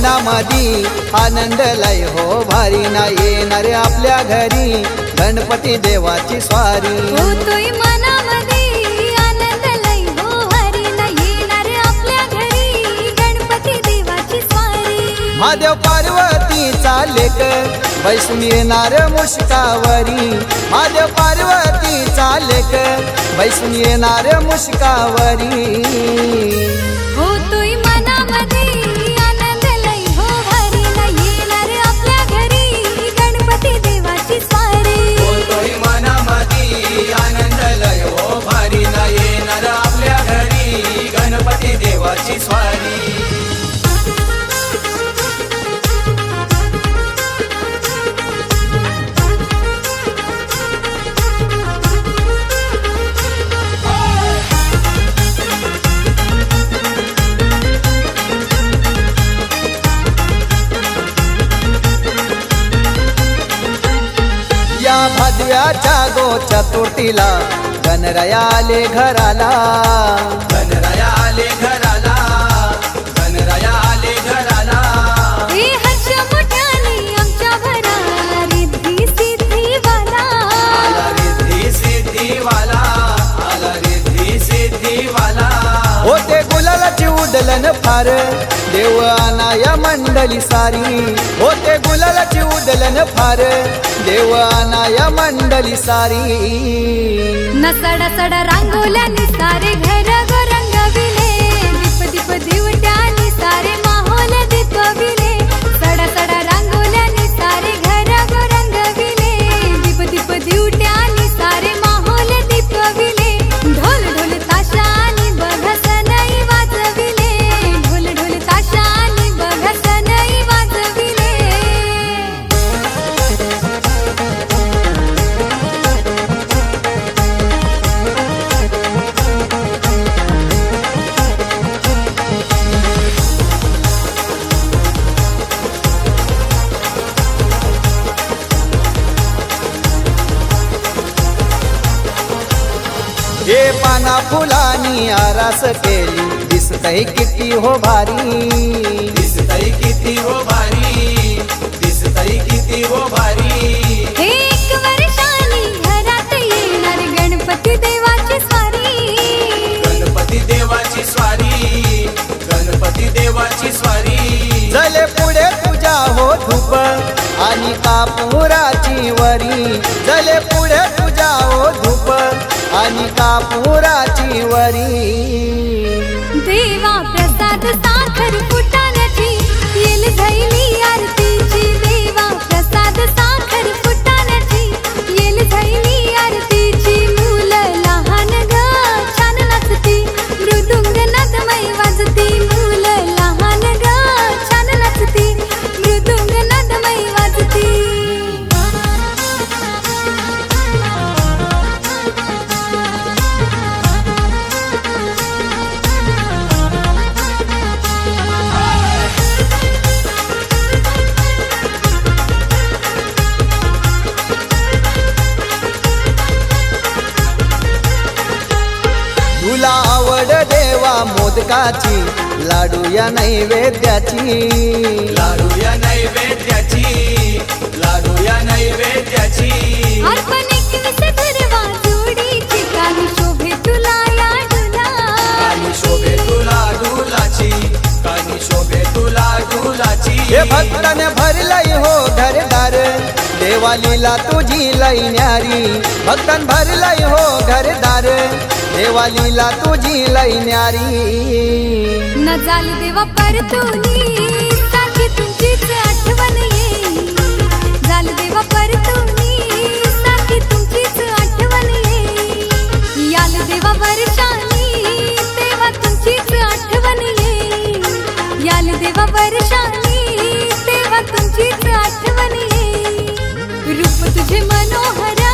मनामधी आनंद लय हो भारी ना येणारे आपल्या घरी. गणपती देवाची स्वारी. होतोय मनामध्ये आनंद लय हो येणार आपल्या घरी. गणपती देवाची स्वारी. महादेव पार्वतीचा लेक बैसून येणार मुश्कावरी महादेव पार्वतीचा लेक बैसून येणार मुश्कावरी भादव्याच्या गो चतुर्थीला गणराया आले घराला. गणराया आले घराला. गुलालाची उदलन फार. देव अनाया मंडली सारी. होते गुलालाची उदलन फार. देव अनाया मंडली सारी. न सड रांगोल्या सारे घर हे पाना फुलानी आरास केली. दिसतय किती हो भारी. दिसतय किती हो भारी. दिसतय किती हो भारी. एक वर्षानी घरात येणार गणपती देवाची स्वारी. गणपती देवाची स्वारी. गणपती देवाची स्वारी. झाले पुढे तुझ्या हो धूप आणि कापुराची वरी. झाले पुढे तुझ्या हो धूप कापुराची वरी. देवा मोदकाची. लाडू या नैवेद्याची. लाडू या नैवेद्याची. लाडू या नैवेद्याची शोभे तुला शोभे तुला डुलाची. शोभे तुला डुलाची. हे भक्ताने भरलंय हो घरदार. देवालीला तुझी लई न्यारी. भक्तन भरलय हो घरदार. देवालीला तुझी लई न्यारी. न झाली देवा परतुनी साखी तुमचीच आठवण ये झाली देवा परतुनी साखी तुमचीच आठवण ये याल देवा वर्षानी तेव्हा तुमचीच आठवण ये याल देवा वर्षानी तेव्हा तुमचीच आठवण ये रूप तुझे मनोहर